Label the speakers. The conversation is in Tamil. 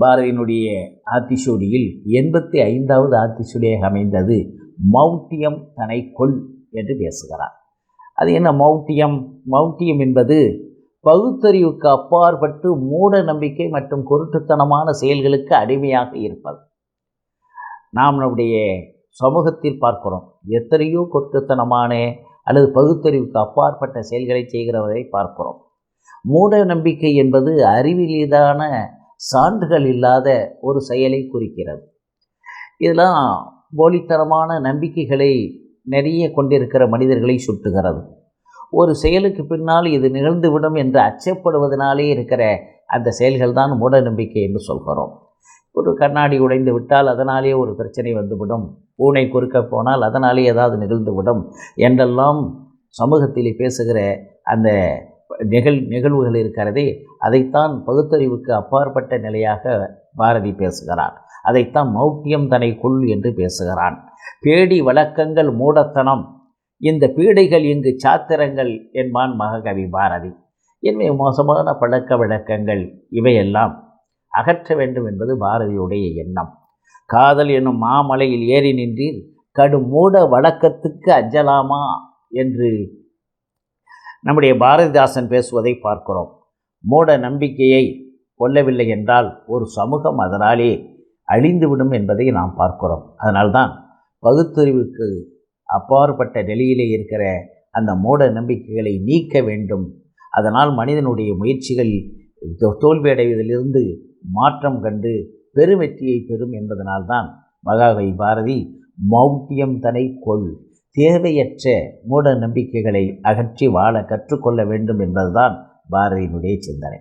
Speaker 1: பாரதியினுடைய ஆத்திசூடியில் எண்பத்தி ஐந்தாவது ஆத்திசூடியாக அமைந்தது மௌட்டியம் தனை கொள் என்று பேசுகிறார். அது என்ன மௌட்டியம்? மௌட்டியம் என்பது பகுத்தறிவுக்கு அப்பாற்பட்டு மூட நம்பிக்கை மற்றும் குருட்டுத்தனமான செயல்களுக்கு அடிமையாக இருப்பது. நாம் நம்முடைய சமூகத்தில் பார்க்கிறோம். எத்தனையோ குருட்டுத்தனமான அல்லது பகுத்தறிவுக்கு அப்பாற்பட்ட செயல்களை செய்கிறவரை பார்க்கிறோம். மூட நம்பிக்கை என்பது அறிவிலீதான சான்றுகள் இல்லாத ஒரு செயலை குறிக்கிறது. இதெல்லாம் போலித்தனமான நம்பிக்கைகளை நிறைய கொண்டிருக்கிற மனிதர்களை சுட்டுகிறது. ஒரு செயலுக்கு பின்னால் இது நிகழ்ந்துவிடும் என்று அச்சப்படுவதனாலே இருக்கிற அந்த செயல்கள் தான் மூட நம்பிக்கை என்று சொல்கிறோம். ஒரு கண்ணாடி உடைந்து விட்டால் அதனாலே ஒரு பிரச்சனை வந்துவிடும். பூனை குறுக்க போனால் அதனாலே ஏதாவது நிகழ்ந்துவிடும் என்றெல்லாம் சமூகத்தில் பேசுகிற அந்த நிகழ் நிகழ்வுகள் இருக்கிறதே அதைத்தான் பகுத்தறிவுக்கு அப்பாற்பட்ட நிலையாக பாரதி பேசுகிறார் அதைத்தான் மௌட்டியம் தனை கொள் என்று பேசுகிறான். பேடி வழக்கங்கள் மூடத்தனம். இந்த பீடைகள் இங்கு சாத்திரங்கள் என்பான் மகாகவி பாரதி. எனவே மோசமான பழக்க வழக்கங்கள் இவையெல்லாம் அகற்ற வேண்டும் என்பது பாரதியுடைய எண்ணம். காதல் என்னும் மாமலையில் ஏறி நின்றீர். கடும் மூட வழக்கத்துக்கு அஞ்சலாமா என்று நம்முடைய பாரதிதாசன் பேசுவதை பார்க்கிறோம். மூட நம்பிக்கையை கொல்லவில்லை என்றால் ஒரு சமூகம் அதனாலே அழிந்துவிடும் என்பதை நாம் பார்க்கிறோம். அதனால்தான் பகுத்தறிவுக்கு அப்பாற்பட்ட நிலையிலே இருக்கிற அந்த மூட நம்பிக்கைகளை நீக்க வேண்டும். அதனால் மனிதனுடைய முயற்சிகள் தோல்வியடைவதிலிருந்து மாற்றம் கண்டு பெருவெற்றியை பெறும் என்பதனால்தான் மகாகவி பாரதி மௌட்டியம் தனை கொள் தேவையற்ற மூட நம்பிக்கைகளை அகற்றி வாழ கற்றுக்கொள்ள வேண்டும் என்பதுதான் பாரதியினுடைய சிந்தனை.